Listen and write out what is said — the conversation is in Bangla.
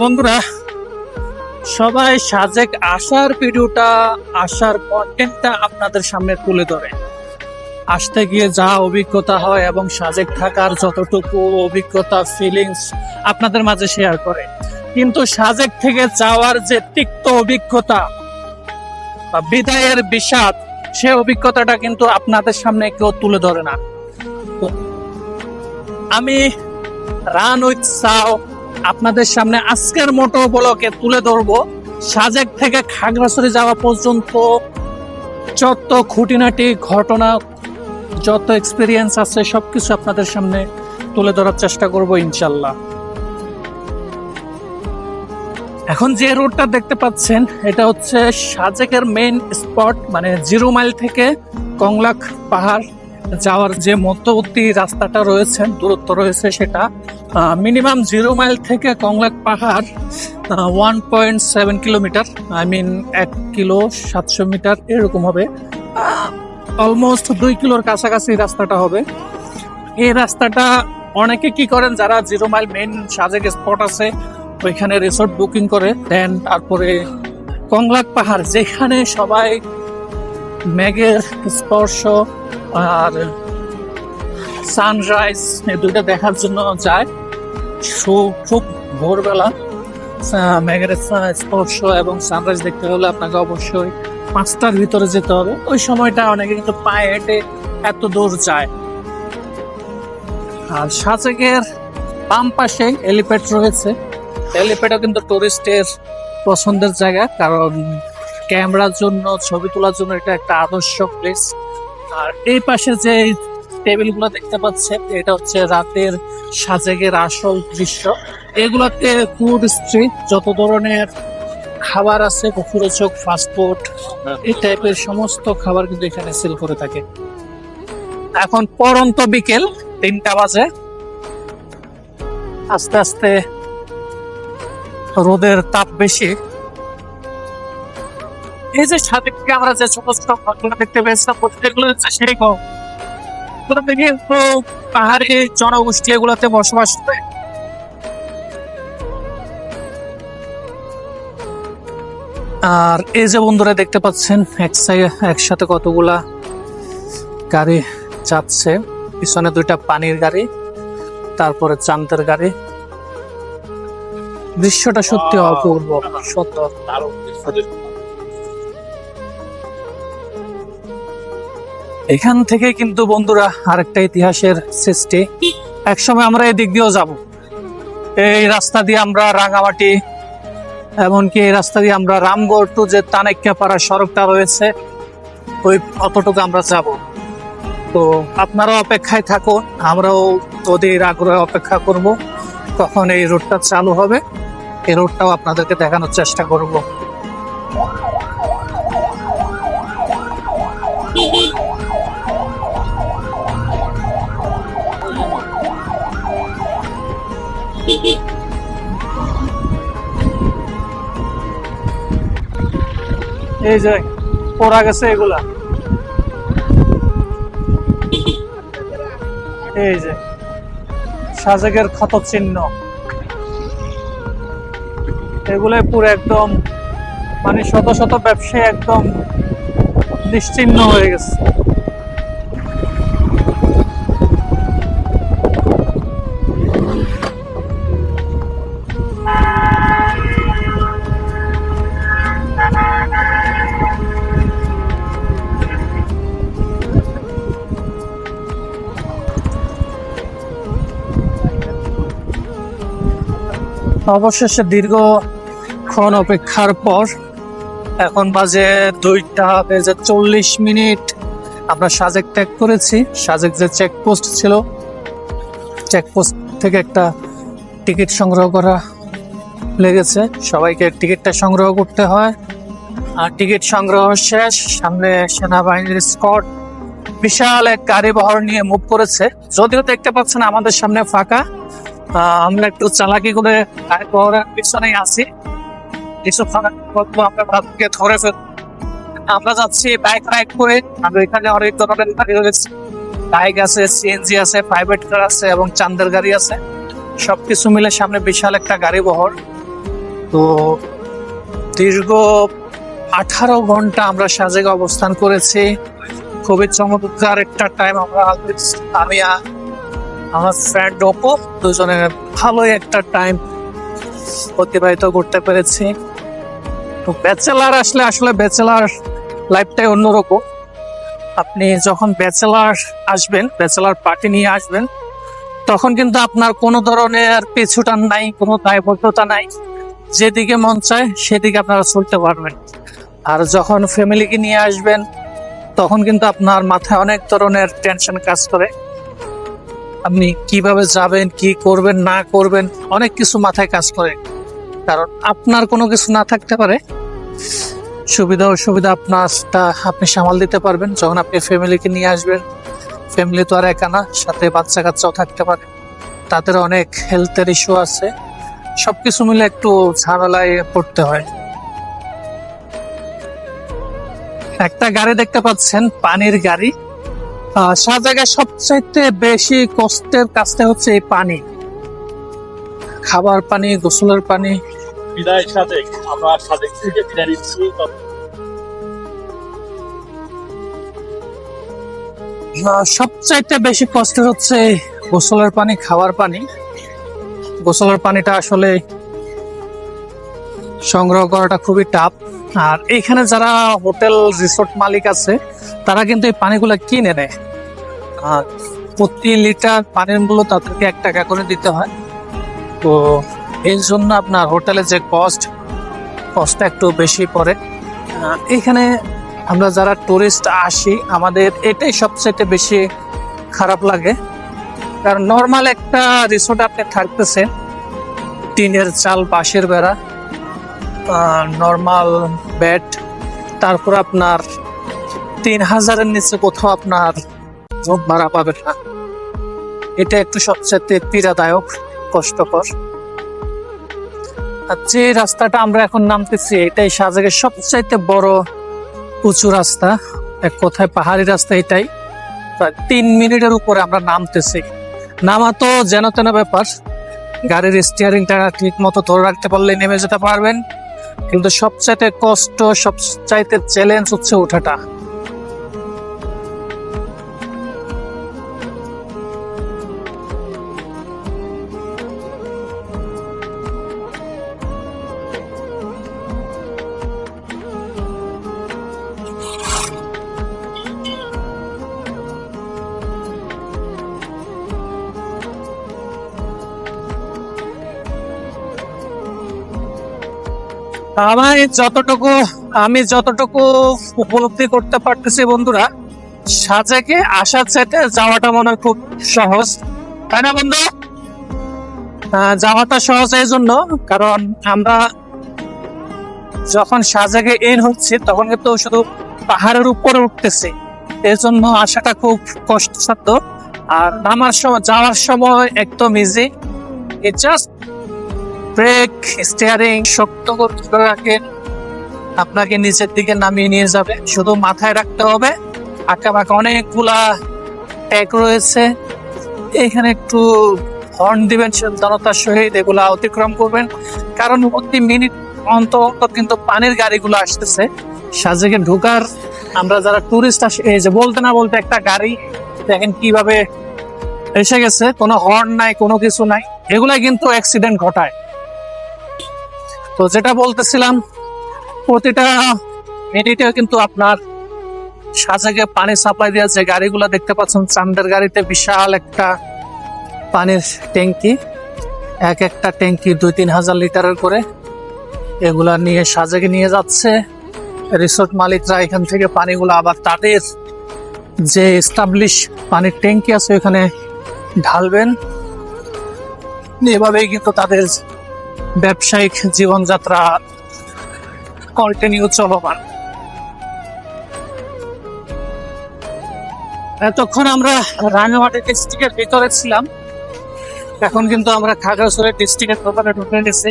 বন্ধুরা, সবাই সাজেক আসার ভিডিওটা আসার কন্টেন্টটা আপনাদের সামনে তুলে ধরে। আসতে গিয়ে যা অভিজ্ঞতা হয় এবং সাজেক থাকার যতটুকু অভিজ্ঞতা ফিলিংস আপনাদের মাঝে শেয়ার করে। কিন্তু সাজেক থেকে যাওয়ার যে তিক্ত অভিজ্ঞতা বা বিদায়ের বিষাদ, সে অভিজ্ঞতাটা কিন্তু আপনাদের সামনে কেউ তুলে ধরে না। আমি রান উইথ সাও আপনাদের সামনে আজকের মোটো ব্লকে তুলে ধরবো সাজেক থেকে খাগড়াছড়ি যাওয়া পর্যন্ত যত খুঁটিনাটি ঘটনা, যত এক্সপিরিয়েন্স আছে সব কিছু আপনাদের সামনে তুলে ধরার চেষ্টা করব ইনশাল্লাহ। এখন যে রোডটা দেখতে পাচ্ছেন, এটা হচ্ছে সাজেকের মেইন স্পট মানে জিরো মাইল থেকে কংলাক পাহাড়। যাওয়ার যে মধ্যবর্তী রাস্তাটা রয়েছে, দূরত্ব রয়েছে সেটা মিনিমাম জিরো মাইল থেকে কংলাক পাহাড় one point seven kilometre I mean এক কিলো সাতশো মিটার এরকম হবে। অলমোস্ট দুই কিলোর কাছাকাছি রাস্তাটা হবে। এই রাস্তাটা অনেকে কি করেন, যারা zero mile main Sajek spot আছে, ওইখানে রিসোর্ট বুকিং করে দেন তারপরে কংলাক পাহাড়, যেখানে সবাই মেঘের স্পর্শ আর। সানরাইজ এই দুইটা দেখার জন্য যায়। সু- খুব ভোরবেলা। মেঘের স্পর্শ এবং সানরাইজ দেখতে হলে আপনাকে অবশ্যই পাঁচটার ভিতরে যেতে হবে। ওই সময়টা অনেকে কিন্তু পায়ে হেঁটে এত দূর যায়। আর সাজেকের বাম পাশে এলিপ্যাড রয়েছে। এলিপ্যাডও কিন্তু টুরিস্টের পছন্দের জায়গা, কারণ ক্যামেরার জন্য, ছবি তোলার জন্য এটা একটা আদর্শ প্লেস আর এই পাশে যে টেবিলগুলো দেখতে পাচ্ছেন, এটা হচ্ছে রাতের সাজেকের আসল দৃশ্য। এগুলোতে ফুড স্ট্রিট যত ধরনের খাবার আছে মুখরোচক ফাস্টফুড এই টাইপের সমস্ত খাবার কিন্তু এখানে সেল করে থাকে। এখন পরন্ত বিকেল তিনটা বাজে। আস্তে আস্তে রোদের তাপ বেশি। এই যে সাথে থেকে আমরা যে ছোট ছোট ঘটনা দেখতে পেয়েছিলাম প্রত্যেকগুলো হচ্ছে সেরকম কোথা থেকে তো পাহাড়ি জনগোষ্ঠী এগুলোতে বসবাস করে। আর এই যে বন্ধুরা দেখতে পাচ্ছেন এক সাইড একসাথে কতগুলা গাড়ি যাচ্ছে। পিছনে দুইটা পানির গাড়ি তারপরে চান্দের গাড়ি। দৃশ্যটা সত্যি অপূর্ব সুন্দর এখান থেকে কিন্তু বন্ধুরা আরেকটা ইতিহাসের সৃষ্টি। একসময় আমরা এই দিক দিয়েও যাব। এই রাস্তা দিয়ে আমরা রাঙামাটি, এমনকি এই রাস্তা দিয়ে আমরা রামগড় টু যে তানেক্যাপাড়া সড়কটা রয়েছে, ওই অতটুকু আমরা যাব। তো আপনারাও অপেক্ষায় থাকুন, আমরাও ওদের আগ্রহে অপেক্ষা করব কখন এই রোডটা চালু হবে। এই রোডটাও আপনাদেরকে দেখানোর চেষ্টা করব। এই যে পড়া গেছে এগুলা। এই যে সাজেকের ক্ষত চিহ্ন এগুলাই পুরো একদম মানে শত শত ব্যবসায়ী একদম নিশ্চিহ্ন হয়ে গেছে। অবশেষে দীর্ঘক্ষণ অপেক্ষার পর এখন বাজে দুইটা বেজে চল্লিশ মিনিট। আমরা সাজেক ট্যাগ করেছি। সাজেক যে চেকপোস্ট ছিল চেকপোস্ট থেকে একটা টিকিট সংগ্রহ করা লেগেছে। সবাইকে টিকিটটা সংগ্রহ করতে হয়। আর টিকিট সংগ্রহ শেষ। সামনে সেনাবাহিনীর স্কট বিশাল এক গাড়ি বহর নিয়ে মুভ করেছে। যদিও দেখতে পাচ্ছেন আমাদের সামনে ফাঁকা। আমরা একটু চালাকি করে গাড়ি বহরের পিছনেই আছি ফাঁকা আমরা ধরে ফেল আমরা যাচ্ছি বাইক রাইড করে আমরা এখানে অনেক ধরনের গাড়ি রয়েছে। বাইক আছে সিএনজি আছে প্রাইভেট কার আছে এবং চান্দের গাড়ি আছে। সবকিছু মিলে সামনে বিশাল একটা গাড়ি বহর। তো দীর্ঘ আঠারো ঘণ্টা আমরা সাজেকে অবস্থান করেছি। খুবই চমৎকার একটা টাইম আমরা আমি আমার ফ্রেন্ড ওপো দুজনে ভালোই একটা টাইম অতিবাহিত করতে পেরেছি। তো ব্যাচেলার আসলে আসলে ব্যাচেলার লাইফটাই অন্যরকম। আপনি যখন ব্যাচেলার আসবেন ব্যাচেলার পার্টি নিয়ে আসবেন, তখন কিন্তু আপনার কোনো ধরনের পিছুটান নাই, কোনো দায়বদ্ধতা নাই। যেদিকে মন চায়, সেদিকে আপনারা চলতে পারবেন। আর যখন ফ্যামিলিকে নিয়ে আসবেন, তখন কিন্তু আপনার মাথায় অনেক ধরনের টেনশন কাজ করে। আপনি কীভাবে যাবেন, কি করবেন, না করবেন, অনেক কিছু মাথায় কাজ করে। কারণ আপনার কোনো কিছু না থাকতে পারে, সুবিধা অসুবিধা আপনারটা আপনি সামাল দিতে পারবেন। যখন আপনি ফ্যামিলিকে নিয়ে আসবেন, ফ্যামিলি তো আর একা না, সাথে বাচ্চা কাচ্চাও থাকতে পারে। তাদের অনেক হেলথের ইস্যু আছে। সব কিছু মিলে একটু ঝামেলায় পড়তে হয়। একটা গাড়ি দেখতে পাচ্ছেন, পানির গাড়ি। জায়গায় সবচাইতে বেশি কষ্টের কাজটা হচ্ছে এই পানি। খাবার পানি গোসলের পানি। বিদায় সাথে আমরা সাথে থেকে বিদায় নিচ্ছি। সবচাইতে বেশি কষ্ট হচ্ছে গোসলের পানি খাওয়ার পানি। গোসলের পানিটা আসলে সংগ্রহ করাটা খুবই টাফ আর এখানে যারা হোটেল রিসোর্ট মালিক আছে, তারা কিন্তু এই পানিগুলো কিনে নেয়। আর প্রতি লিটার পানির মূল্য তাদেরকে এক টাকা করে দিতে হয়। তো এই জন্য আপনার হোটেলে যে কস্ট কস্টটা একটু বেশি পড়ে। এখানে আমরা যারা টুরিস্ট আসি, আমাদের এটাই সবচেয়ে বেশি খারাপ লাগে। কারণ নর্মাল একটা রিসোর্ট আপনি থাকতেছেন, টিনের চাল, বাঁশের বেড়া। নর্মাল বেড তারপর আপনার তিন হাজারের নিচে কোথাও আপনার রুম ভাড়া পাবেন না। এটা একটু সবচেয়ে পীড়াদায়ক, কষ্টকর। আর যে রাস্তাটা আমরা এখন নামতেছি, এটাই সাজেকের সবচাইতে বড় উঁচু রাস্তা। এক কথায় পাহাড়ি রাস্তা এটাই। প্রায় তিন মিনিটের উপরে আমরা নামতেছি। নামা তো যেন তেন ব্যাপার। গাড়ির স্টিয়ারিংটা ঠিক মতো ধরে রাখতে পারলে নেমে যেতে পারবেন। কিন্তু সবচাইতে কষ্ট সবচাইতে চ্যালেঞ্জ হচ্ছে ওঠাটা। আমার যতটুকু, আমি যতটুকু উপলব্ধি করতে পারতেছি বন্ধুরা, সাজেকে আসার চাইতে যাওয়াটা মনে হয় খুব সহজ। তাই না বন্ধু? যাওয়াটা সহজ এই জন্য, কারণ আমরা যখন সাজাকে এন হচ্ছে, তখন কিন্তু শুধু পাহাড়ের উপরে উঠতেছে। এর জন্য আসাটা খুব কষ্টসাধ্য। আর নামার সময়, যাওয়ার সময় একদম easy it just brake steering শক্ত করতে রাখেন আপনাকে নিচের দিকে নামিয়ে নিয়ে যাবে। শুধু মাথায় রাখতে হবে। আঁকা বাঁকা অনেকগুলা ট্যাগ রয়েছে। এখানে একটু হর্ন দিবেন সাবধানতার সহিত এগুলা অতিক্রম করবেন। কারণ প্রতি মিনিট অন্ত অন্তর কিন্তু পানির গাড়িগুলো আসতেছে। সাজেকে ঢোকার, আমরা যারা টুরিস্ট আসি, এই যে বলতে না বলতে একটা গাড়ি, দেখেন কীভাবে এসে গেছে। কোনো হর্ন নাই, কোনো কিছু নাই। এগুলা কিন্তু অ্যাক্সিডেন্ট ঘটায়। তো যেটা বলতেছিলাম, প্রতিটা মিনিটে কিন্তু আপনার সাজেকে পানি সাপ্লাই দেওয়া যে গাড়িগুলো দেখতে পাচ্ছেন, চান্দের গাড়িতে বিশাল একটা পানির ট্যাঙ্কি, এক একটা ট্যাঙ্কি দুই তিন হাজার লিটারের করে এগুলা নিয়ে সাজেকে নিয়ে যাচ্ছে। রিসোর্ট মালিকরা এখান থেকে পানিগুলো আবার তাদের যে এস্টাবলিশ পানির ট্যাঙ্কি আছে, ওখানে ঢালবেন। এভাবেই কিন্তু তাদের ব্যবসায়িক জীবনযাত্রা কন্টিনিউ চলমান। এতক্ষণ আমরা রাঙামাটি ডিস্ট্রিক্টের ভিতরে ছিলাম। এখন কিন্তু আমরা খাগড়াছড়ি ডিস্ট্রিক্টের ভেতরে ঢুকে গেছি।